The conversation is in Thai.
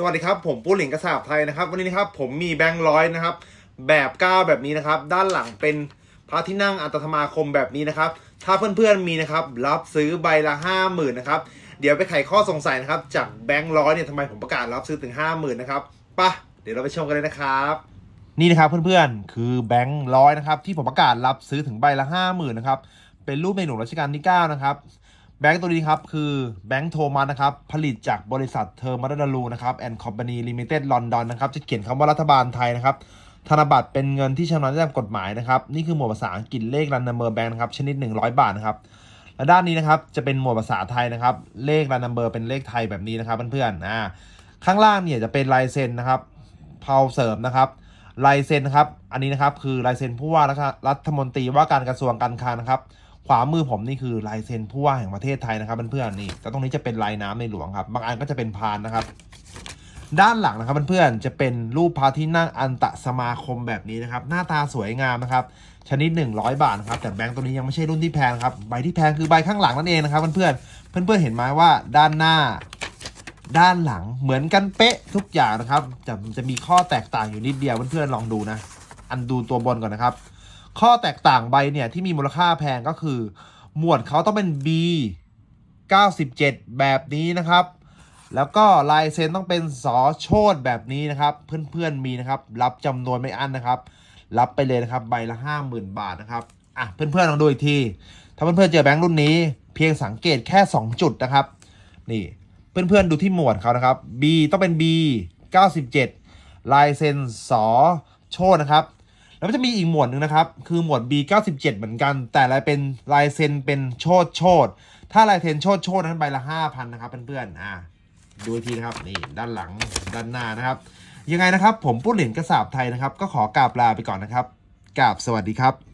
สวัสดีครับ ผมปุ้หลิงกระสาบไทยนะครับ วันนี้นะครับผมมีแบงค์ร้อยนะครับ แบบเก้าแบบนี้นะครับ ด้านหลังเป็นพระที่นั่งอัตธรรมาคมแบบนี้นะครับ ถ้าเพื่อนๆมีนะครับ รับซื้อใบละห้าหมื่นนะครับ เดี๋ยวไปไขข้อสงสัยนะครับ จากแบงค์ร้อยเนี่ยทำไมผมประกาศรับซื้อถึงห้าหมื่นนะครับปะเดี๋ยวเราไปชมกันเลยนะครับ นี่นะครับเพื่อนๆคือแบงค์ร้อยนะครับที่ผมประกาศรับซื้อถึงใบละห้าหมื่นนะครับเป็นรูปในหลวงรัชกาลที่9นะครับ แบงค์ตัวนี้ครับ คือแบงค์โทมัสนะครับ ผลิตจากบริษัทเทอร์มาดาลูนะครับแอนด์คอมพานีลิมิเต็ดลอนดอนนะครับ จะเขียนคำว่ารัฐบาลไทยนะครับ ธนบัตรเป็นเงินที่ชำระได้ตามกฎหมายนะครับ นี่คือหมวดภาษาอังกฤษเลขรันนัมเบอร์แบงค์นะครับ ชนิด 100 บาทนะครับ และด้านนี้นะครับ จะเป็นหมวดภาษาไทยนะครับ เลขรันนัมเบอร์เป็นเลขไทยแบบนี้นะครับเพื่อนๆ อ่า ข้างล่างเนี่ยจะเป็นลายเซ็นนะครับเพาเสริมนะครับลายเซ็นนะครับ อันนี้นะครับคือลายเซ็นผู้ว่ารัฐมนตรีว่าการกระทรวงการคลังนะครับ ขวามือผมนี่คือลายเซ็นผู้ว่าแห่งประเทศไทยนะครับเพื่อนๆนี่แต่ตรงนี้จะเป็นลายน้ำในหลวงครับ บางอันก็จะเป็นพานนะครับ ด้านหลังนะครับเพื่อนๆจะเป็นรูปพระที่นั่งอันตะสมาคมแบบนี้นะครับ หน้าตาสวยงามนะครับ ชนิด 100 บาทนะครับแต่แบงค์ตัวนี้ยังไม่ใช่รุ่นที่แพงครับใบที่แพงคือใบข้างหลังนั่นเองนะครับเพื่อนๆเพื่อนๆเห็นไหมว่าด้านหน้าด้านหลังเหมือนกันเป๊ะทุกอย่างนะครับจะจะมีข้อแตกต่างอยู่นิดเดียวเพื่อนๆลองดูนะ อันดูตัวบนก่อนนะครับ ข้อแตกต่างใบเนี่ยที่มีมูลค่าแพงก็คือ หมวดเขาต้องเป็น B 97 แบบนี้นะครับ แล้วก็ลายเซ็นต้องเป็นสอโชดแบบนี้นะครับ เพื่อนๆมีนะครับ รับจำนวนไม่อั้นนะครับ รับไปเลยนะครับ ใบละ 50,000 บาทนะครับอะเพื่อนๆลองดูอีกที ถ้าเพื่อนๆเจอแบงค์รุ่นนี้ เพียงสังเกตแค่ 2 จุดนะครับ นี่เพื่อนๆดูที่หมวดเขานะครับ B ต้องเป็น B 97 ลายเซ็นสอโชดนะครับ แล้วมันจะมีอีกหมวดหนึ่งนะครับ คือหมวด B 97 เหมือนกัน แต่ลายเป็นลายเซ็นเป็นโชดโชดถ้าลายเซ็นโชดโชดนั้นใบละ5,000นะครับเพื่อนๆอ่าดูทีนะครับนี่ด้านหลังด้านหน้านะครับ ยังไงนะครับ ผมปุ้นเหรียญกระสาบไทยนะครับ ก็ขอกราบลาไปก่อนนะครับกราบสวัสดีครับ